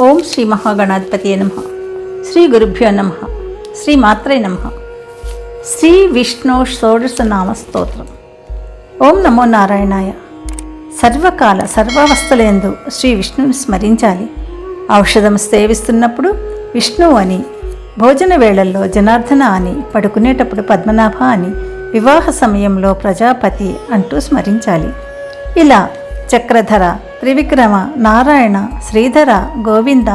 ఓం శ్రీ మహాగణాధిపతి నమ. శ్రీ గురుభ్యో నమ. శ్రీ మాత్రే నమ. శ్రీ విష్ణు షోడశ నామ స్తోత్రం. ఓం నమో నారాయణాయ. సర్వకాల సర్వావస్థలందు శ్రీ విష్ణుని స్మరించాలి. ఔషధం సేవిస్తున్నప్పుడు విష్ణువు అని భోజన వేళల్లో జనార్దన అని పడుకునేటప్పుడు పద్మనాభ అని వివాహ సమయంలో ప్రజాపతి అంటూ స్మరించాలి. ఇలా చక్రధర త్రివిక్రమ నారాయణ శ్రీధర గోవింద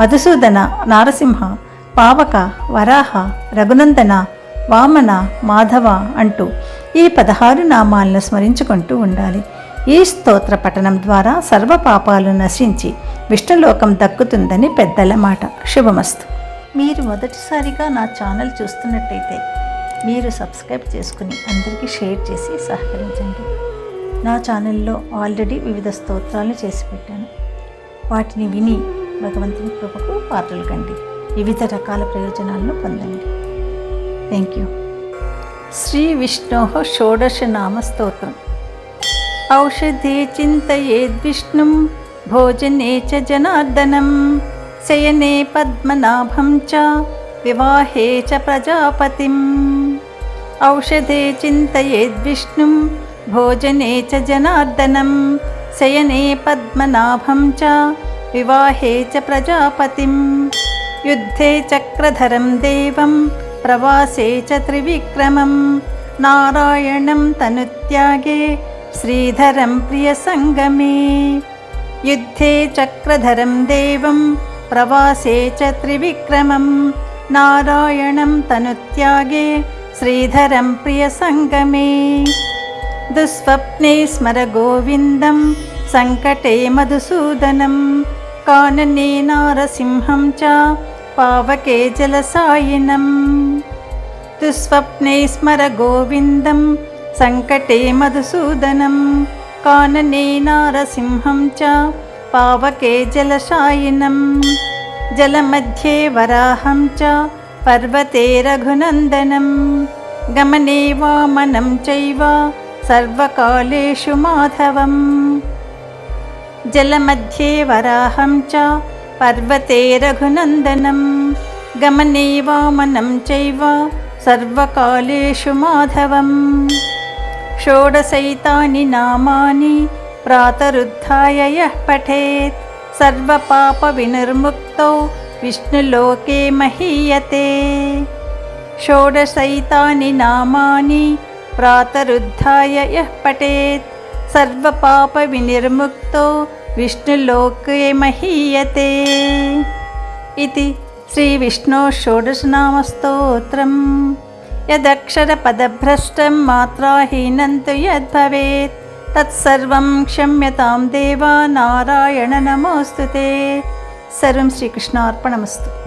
మధుసూదన నారసింహ పావక వరాహ రఘునందన వామన మాధవ అంటూ ఈ పదహారు నామాలను స్మరించుకుంటూ ఉండాలి. ఈ స్తోత్ర పఠనం ద్వారా సర్వ పాపాలు నశించి విష్ణులోకం దక్కుతుందని పెద్దల మాట. శుభమస్తు. మీరు మొదటిసారిగా నా ఛానల్ చూస్తున్నట్టయితే మీరు సబ్స్క్రైబ్ చేసుకుని అందరికీ షేర్ చేసి సహకరించండి. నా ఛానల్లో ఆల్రెడీ వివిధ స్తోత్రాలు చేసి పెట్టాను. వాటిని విని భగవంతుని కృపకు పాత్రలు కండి. వివిధ రకాల ప్రయోజనాలను పొందండి. థ్యాంక్ యూ శ్రీ విష్ణో షోడశ నామ స్తోత్రం. ఔషధే చింతయేద్విష్ణుం భోజనే చ జనార్దనం శయనే పద్మనాభం చ వివాహే చ ప్రజాపతిం. ఔషధే చింతయేద్విష్ణుం भोजने च जनार्दनं शयने पद्मनाभं च विवाहे च प्रजापतिं युद्धे चक्रधरं देवं प्रवासे च त्रिविक्रमं नारायणं तनुत्यागे श्रीधरं प्रियसङ्गमे। युद्धे चक्रधरं देवं प्रवासे च त्रिविक्रमं नारायणं तनुत्यागे श्रीधरं प्रियसङ्गमे। दुःस्वप्ने स्मर गोविन्दं सङ्कटे मधुसूदनं कानने नारसिंहं च पावके जलसायिनं दुःस्वप्ने स्मर गोविन्दं सङ्कटे मधुसूदनं कानने नारसिंहं च पावके जलशायिनं जलमध्ये वराहं च पर्वते रघुनन्दनं गमने वामनं चैव सर्वकालेषु माधवम् जलमध्ये वराहं च पर्वते रघुनन्दनं गमने वामनं चैव सर्वकालेषु माधवम् षोडशैतानि नामानि प्रातरुद्धाय यः पठेत् सर्वपापविनिर्मुक्तौ विष्णुलोके महीयते षोडशैतानि नामानि ప్రాతరుద్ధాయ యః పఠేత్. సర్వపాపవినిర్ముక్తో విష్ణులోకే మహీయతే. ఇది శ్రీవిష్ణో షోడశనామస్తోత్రం. యదక్షరపదభ్రష్టం మాత్రాహీనం తు యద్భవేత్. తత్సర్వం క్షమ్యతాం దేవా నారాయణ నమోస్తు సర్వం శ్రీకృష్ణ అర్పణమస్తు